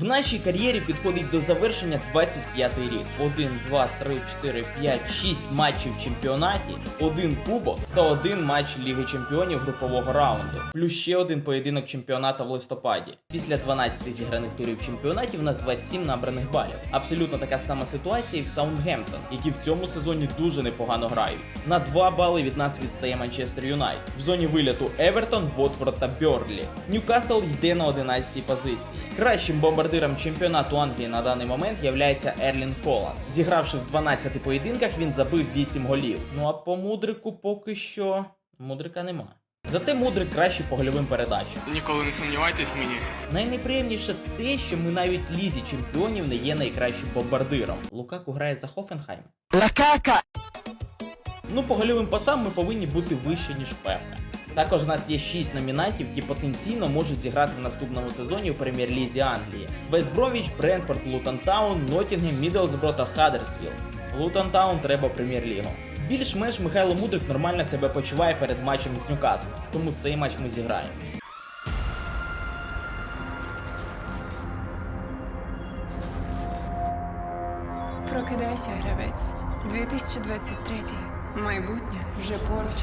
В нашій кар'єрі підходить до завершення 25-й рік. 1, 2, 3, 4, 5, 6 матчів в чемпіонаті, один кубок та один матч Ліги Чемпіонів групового раунду, плюс ще один поєдинок чемпіоната в листопаді. Після 12 зіграних турів в чемпіонаті в нас 27 набраних балів. Абсолютно така сама ситуація і в Саундгемптон, які в цьому сезоні дуже непогано грають. На 2 бали від нас відстає Манчестер Юнайт. В зоні виліту Евертон, Вотфорд та Бьорлі. Ньюкасл йде на 11 позиції. Кращим бомбардиром чемпіонату Англії на даний момент являється Ерлін Холланд. Зігравши в 12 поєдинках, він забив 8 голів. Ну а по мудрику поки що мудрика нема. Зате мудрик кращий по гольовим передачам. Ніколи не сумнівайтесь в мені. Найнеприємніше те, що ми навіть лізі чемпіонів не є найкращим бомбардиром. Лукаку грає за Хофенхайм. Лакака! Ну, по гольовим пасам ми повинні бути вище, ніж Пепе. Також у нас є 6 номінантів, які потенційно можуть зіграти в наступному сезоні у прем'єр-лізі Англії: Вестбровіч, Брентфорд, Лутон Таун, Ноттінгем, Мідлсбро та Хаддерсвілл. Лутон Таун треба прем'єр-лігу. Більш-менш Михайло Мудрик нормально себе почуває перед матчем з Ньюкаслом, тому цей матч ми зіграємо. Прокидайся, гравець. 2023. Майбутнє вже поруч.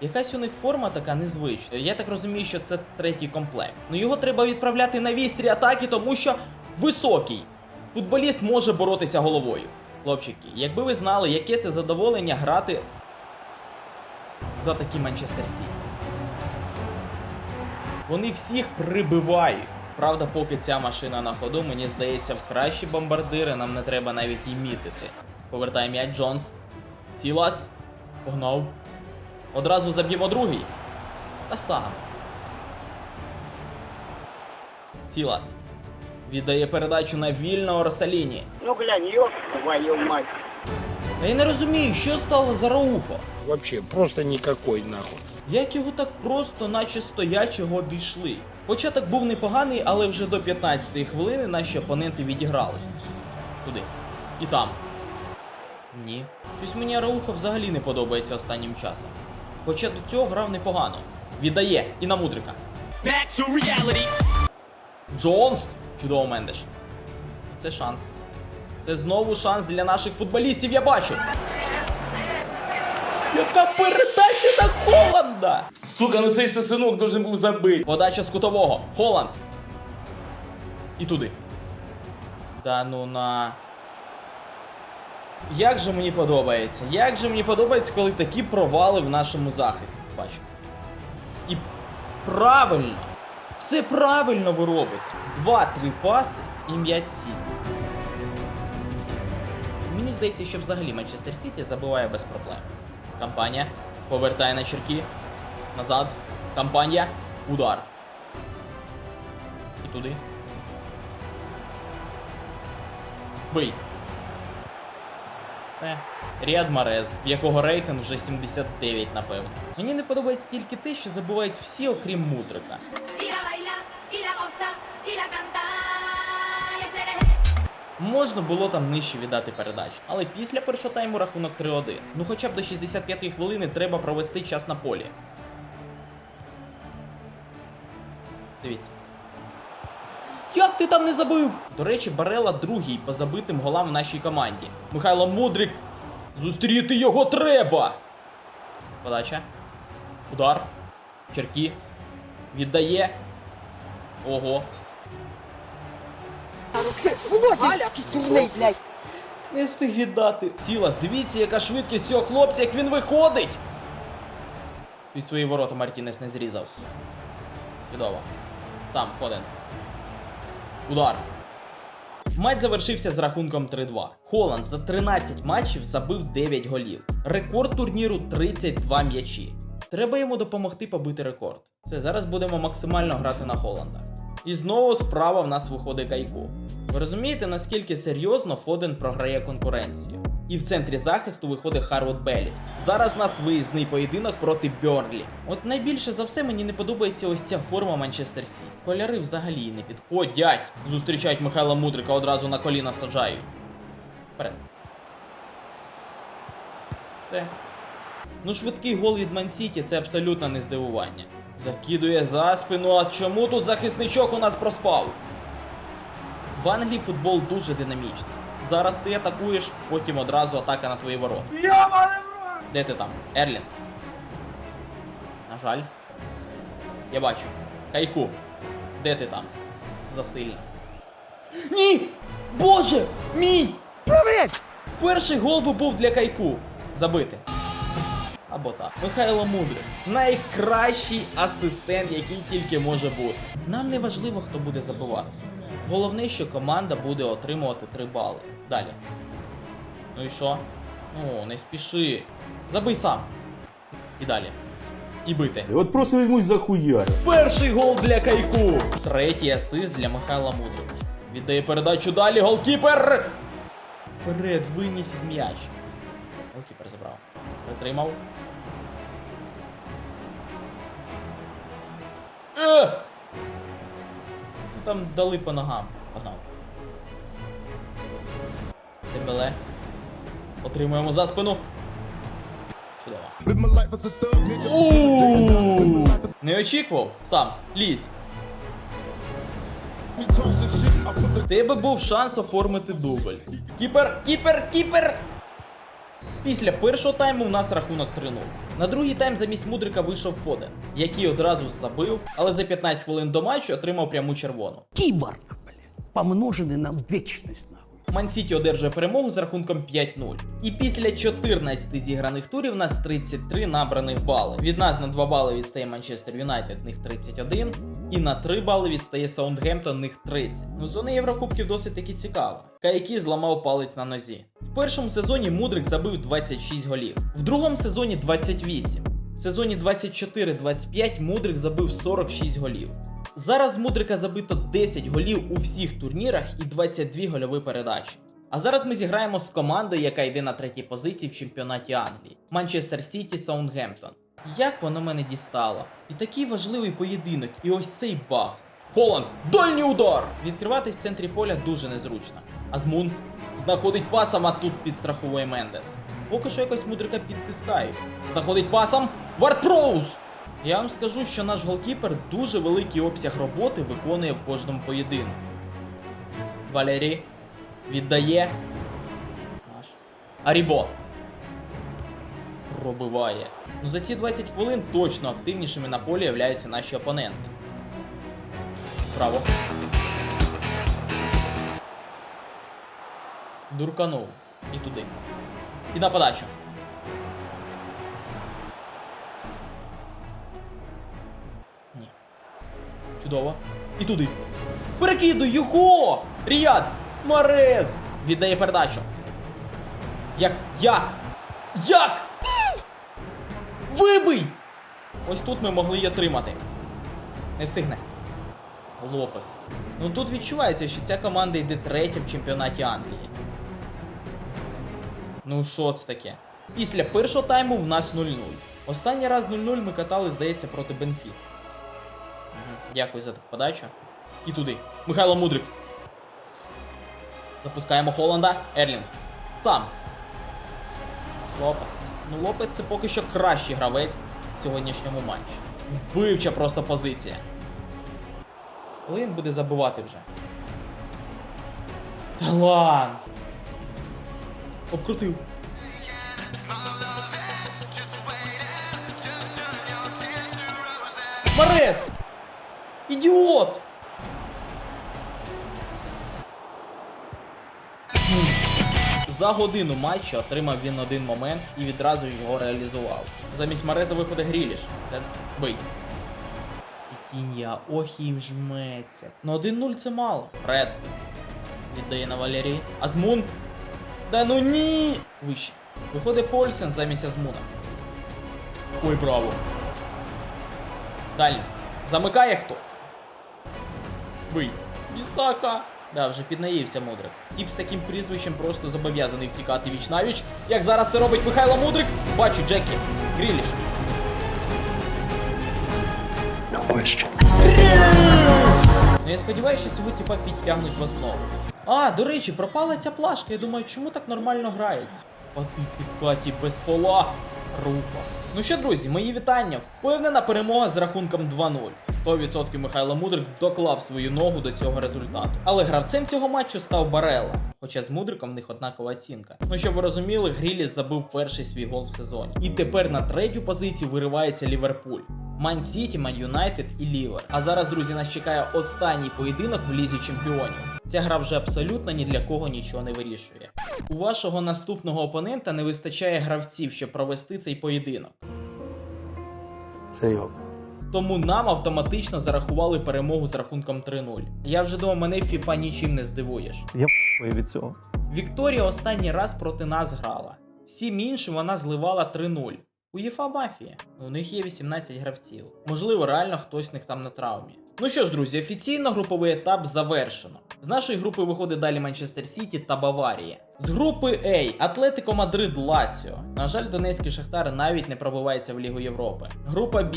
Якась у них форма така незвична. Я так розумію, що це третій комплект. Ну його треба відправляти на вістрі атаки, тому що високий. Футболіст може боротися головою. Хлопчики, якби ви знали, яке це задоволення грати за такі Манчестер Сіті. Вони всіх прибивають. Правда, поки ця машина на ходу, мені здається, в кращі бомбардири нам не треба навіть і мітити. Повертає м'яч Джонс. Сілас. Погнав. Одразу заб'ємо другий. Та сам. Сілас. Віддає передачу на вільного Росаліні. Ну глянь, ёб твою мать. А я не розумію, що стало за Раухо. Вообще, просто никакой нахуй. Як його так просто, наче стоячого обійшли. Початок був непоганий, але вже до 15-ї хвилини наші опоненти відігрались. Туди. І там. Ні. Щось мені Раухо взагалі не подобається останнім часом. Хоча до цього грав непогано. Віддає і на мудрика. Back to reality. Джонс! Чудово Мендеш. Це шанс. Це знову шанс для наших футболістів, я бачу. Яка передача на Холланда! Сука, ну цей сосинок должен був забити. Подача з кутового. Холланд. І туди. Да ну на. Як же мені подобається? Як же мені подобається, коли такі провали в нашому захисті. Бачу. І правильно. Все правильно ви робите. Два-три паси і м'ять в сітці. Мені здається, що взагалі Манчестер Сіті забиває без проблем. Кампанія повертає на черки. Назад. Кампанія. Удар. І туди. Бий. Е. Ріад Марез, в якого рейтинг вже 79, напевно. Мені не подобається тільки те, що забувають всі, окрім мудрика. Можна було там нижче віддати передачу. Але після першого тайму рахунок 3-1. Ну хоча б до 65-ї хвилини треба провести час на полі. Дивіться. Ти там не забив? До речі, Барела другий по забитим голам в нашій команді. Михайло Мудрик. Зустріти його треба. Подача. Удар. Черкі. Віддає. Ого. Не встиг віддати. Сілас, дивіться, яка швидкість цього хлопця, як він виходить. Від свої ворота Мартінес не зрізав. Чудово. Сам входен. Удар. Матч завершився з рахунком 3-2. Холанд за 13 матчів забив 9 голів. Рекорд турніру 32 м'ячі. Треба йому допомогти побити рекорд. Це зараз будемо максимально грати на Холанда. І знову справа в нас виходить Кайку. Ви розумієте, наскільки серйозно Фоден програє конкуренцію? І в центрі захисту виходить Харвуд Беліс. Зараз у нас виїзний поєдинок проти Бьорлі. От найбільше за все мені не подобається ось ця форма Манчестер Сіті. Кольори взагалі не підходять. Зустрічають Михайла Мудрика одразу на коліна саджають. Вперед. Все. Ну, швидкий гол від Мансіті це абсолютно не здивування. Закидує за спину, а чому тут захисничок у нас проспав? В Англії футбол дуже динамічний. Зараз ти атакуєш, потім одразу атака на твої ворота. Де ти там? Ерлін? На жаль. Я бачу. Кайку. Де ти там? Засильно. Ні! Боже! Мій! Перший гол би був для Кайку. Забити. Або так. Михайло Мудрик. Найкращий асистент, який тільки може бути. Нам не важливо, хто буде забивати. Головне, що команда буде отримувати 3 бали. Далі. Ну і що? Ну, не спіши. Забий сам. І далі. І бити. От просто візьмуть за хуярь. Перший гол для Кайку. Третій асист для Михайла Мудрика. Віддає передачу далі. Голкіпер. Вперед, виніс м'яч. Голкіпер забрав. Притримав. Е! Ну, Там дали по ногам. Погнав. Дембеле. Отримуємо за спину. Чудово. Не очікував? Сам, лізь. Тебе був шанс оформити дубль. Кіпер, кіпер, кіпер! Після першого тайму в нас рахунок 3-0. На другий тайм замість Мудрика вийшов Фоден, який одразу забив, але за 15 хвилин до матчу отримав пряму червону. Кіборг, блядь, помножений на вічність. нахуй. Мансіті одержує перемогу з рахунком 5-0. І після 14 зіграних турів нас 33 набраних бали. Від нас на 2 бали відстає Манчестер Юнайтед, них 31. І на 3 бали відстає Саундгемптон, них 30. Ну, зона Єврокубків досить таки цікава. Кайкі зламав палець на нозі. В першому сезоні Мудрик забив 26 голів, в другому сезоні 28. В сезоні 24-25 Мудрик забив 46 голів. Зараз Мудрика забито 10 голів у всіх турнірах і 22 гольові передачі. А зараз ми зіграємо з командою, яка йде на третій позиції в чемпіонаті Англії Манчестер Сіті Саундгемптон. Як воно мене дістало? І такий важливий поєдинок, і ось цей баг. Холланд, дальній удар! Відкривати в центрі поля дуже незручно. Азмун знаходить пасом, а тут підстраховує Мендес. Поки що якось мудрика підтискають. Знаходить пасом Вартроуз! Я вам скажу, що наш голкіпер дуже великий обсяг роботи виконує в кожному поєдинку. Валерій віддає. Наш. Арібо. Пробиває. Ну за ці 20 хвилин точно активнішими на полі являються наші опоненти. Право. Дурканув. І туди. І на подачу. Чудово. І туди. Перекидуй його! Ріяд! Марез! Віддає передачу. Як? Як? Як? Вибий! Ось тут ми могли її отримати. Не встигне. Лопес. Ну тут відчувається, що ця команда йде третя в чемпіонаті Англії. Ну що це таке? Після першого тайму в нас 0-0. Останній раз 0-0 ми катали, здається, проти Бенфі. Дякую за таку подачу. І туди. Михайло Мудрик. Запускаємо Холланда. Ерлінг. Сам. Лопес. Ну, Лопес це поки що кращий гравець в сьогоднішньому матчі. Вбивча просто позиція. Коли буде забивати вже? Талант! Обкрутив. Марес! Ідіот! За годину матчу отримав він один момент і відразу ж його реалізував. Замість Мареза виходить Гріліш. Це бий. Кін'я, ох їм жметься. Ну 1-0 це мало. Ред. Віддає на Валерій. Азмун. Да ну ні! Вище. Виходить Польсен замість Азмуна. Ой, браво. Далі. Замикає хто? Бий. Місака. Да, вже піднаївся Мудрик. Тіп з таким прізвищем просто зобов'язаний втікати віч навіч. Як зараз це робить Михайло Мудрик? Бачу, Джекі. Гріліш. Ну я сподіваюся, що цього типа підтягнуть в основу. А, до речі, пропала ця плашка. Я думаю, чому так нормально грається? А ти в підкаті без фола. Рупа. Ну що, друзі, мої вітання. Впевнена перемога з рахунком 2-0. 100% Михайло Мудрик доклав свою ногу до цього результату. Але гравцем цього матчу став Барелла. Хоча з Мудриком в них однакова оцінка. Ну щоб ви розуміли, Гріліс забив перший свій гол в сезоні. І тепер на третю позицію виривається Ліверпуль. Ман Сіті, Ман Юнайтед і Лівер. А зараз, друзі, нас чекає останній поєдинок в лізі чемпіонів. Ця гра вже абсолютно ні для кого нічого не вирішує. У вашого наступного опонента не вистачає гравців, щоб провести цей поєдинок. Це його. Тому нам автоматично зарахували перемогу з рахунком 3-0. Я вже думав, мене FIFA нічим не здивуєш. Я від цього. Вікторія останній раз проти нас грала. Всім іншим вона зливала 3-0. УЄФА мафія. У них є 18 гравців. Можливо, реально хтось з них там на травмі. Ну що ж, друзі, офіційно груповий етап завершено. З нашої групи виходить далі Манчестер Сіті та Баварія. З групи А Атлетико Мадрид Лаціо. На жаль, Донецький Шахтар навіть не пробивається в Лігу Європи. Група Б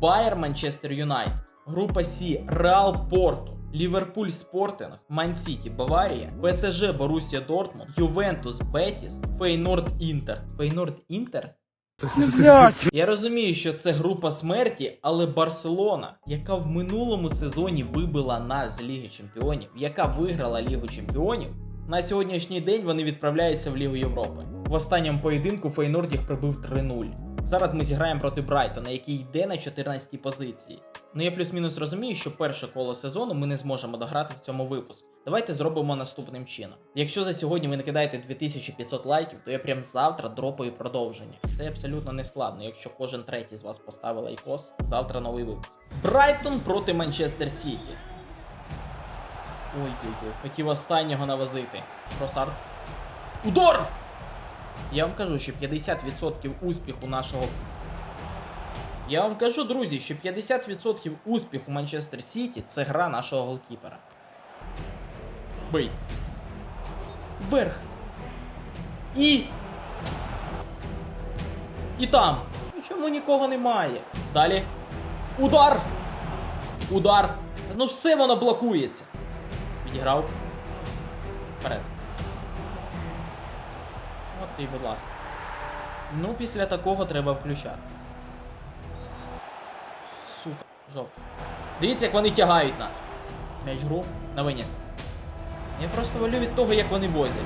Байер Манчестер Юнайтед. Група С Реал Порту. Ліверпуль Спортинг, Ман Сіті Баварія, ПСЖ Борусія Дортмунд, Ювентус Бетіс, Фейнорд Інтер. Фейнорд Інтер? Я розумію, що це група смерті, але Барселона, яка в минулому сезоні вибила нас з Ліги Чемпіонів, яка виграла Лігу Чемпіонів, на сьогоднішній день вони відправляються в Лігу Європи. В останньому поєдинку Фейнорд їх прибив 3-0. Зараз ми зіграємо проти Брайтона, який йде на 14-й позиції. Ну я плюс-мінус розумію, що перше коло сезону ми не зможемо дограти в цьому випуску. Давайте зробимо наступним чином. Якщо за сьогодні ви накидаєте 2500 лайків, то я прям завтра дропаю продовження. Це абсолютно не складно. Якщо кожен третій з вас поставив лайкос, завтра новий випуск. Брайтон проти Манчестер Сіті. Ой-ой-ой, хотів останнього навозити. Просарт. Удар! Я вам кажу, що 50% успіху нашого. Я вам кажу, друзі, що 50% успіху Манчестер Сіті це гра нашого голкіпера. Бий. Вверх. І. І там. Ну чому нікого немає? Далі. Удар! Удар! Ну все воно блокується. Відіграв. Вперед. І, будь ласка. Ну, після такого треба включати. Сука, жовто. Дивіться, як вони тягають нас. М'яч гру на виніс. Я просто валю від того, як вони возять.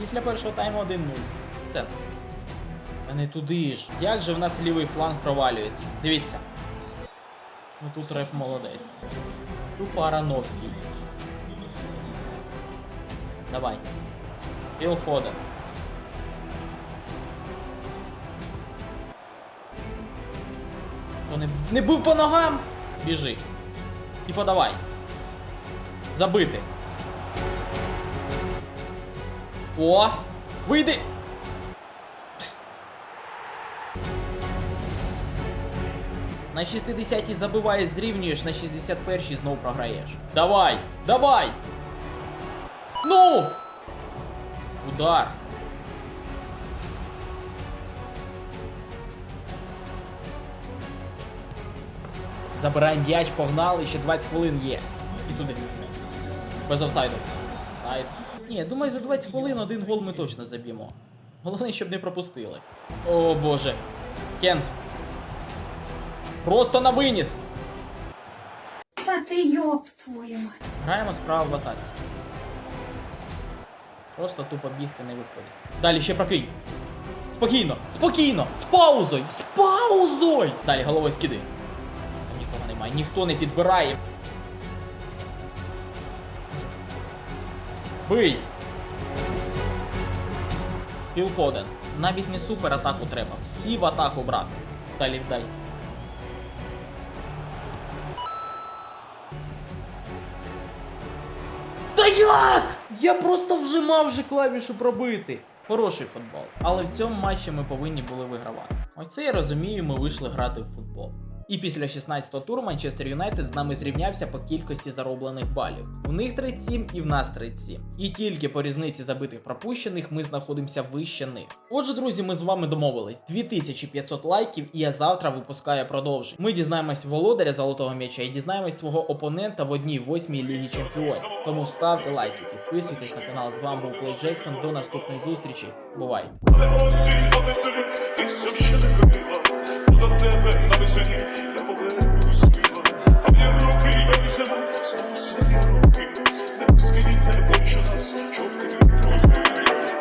Після першого тайму 1-0. Центр. А не туди ж. Як же в нас лівий фланг провалюється? Дивіться. Ну тут реф молодець. Тупо Арановський. Давай. Філ Фоден. Що не, не бив по ногам? Біжи. І подавай. Забити. О! Вийди! На 60-й забиваєш, зрівнюєш, на 61-й знов програєш. Давай! Давай! Ну! Удар. Забираємо м'яч, погнали, ще 20 хвилин є. І туди. Без офсайду. Сайд. Ні, думаю, за 20 хвилин один гол ми точно заб'ємо. Головне, щоб не пропустили. О боже. Кент. Просто на виніс. Та ти йоп твою мать. Граємо справа в атаці. Просто тупо бігти не виходить. Далі ще прокинь. Спокійно, спокійно! З паузою! З паузою! Далі головою скиди. Нікого немає, ніхто не підбирає. Бий! Філ Фоден. Навіть не супер атаку треба. Всі в атаку брати. Далі вдай. Та як? Я просто вжимав вже клавішу пробити. Хороший футбол. Але в цьому матчі ми повинні були вигравати. Ось це я розумію, ми вийшли грати в футбол. І після 16-го туру Манчестер Юнайтед з нами зрівнявся по кількості зароблених балів. В них 37 і в нас 37. І тільки по різниці забитих пропущених ми знаходимося вище них. Отже, друзі, ми з вами домовились. 2500 лайків, і я завтра випускаю продовження. Ми дізнаємось володаря золотого м'яча і дізнаємось свого опонента в одній восьмій лігі чемпіонів. Тому ставте лайки, підписуйтесь на канал. З вами був Плей Джексон. До наступної зустрічі. Бувай! listen.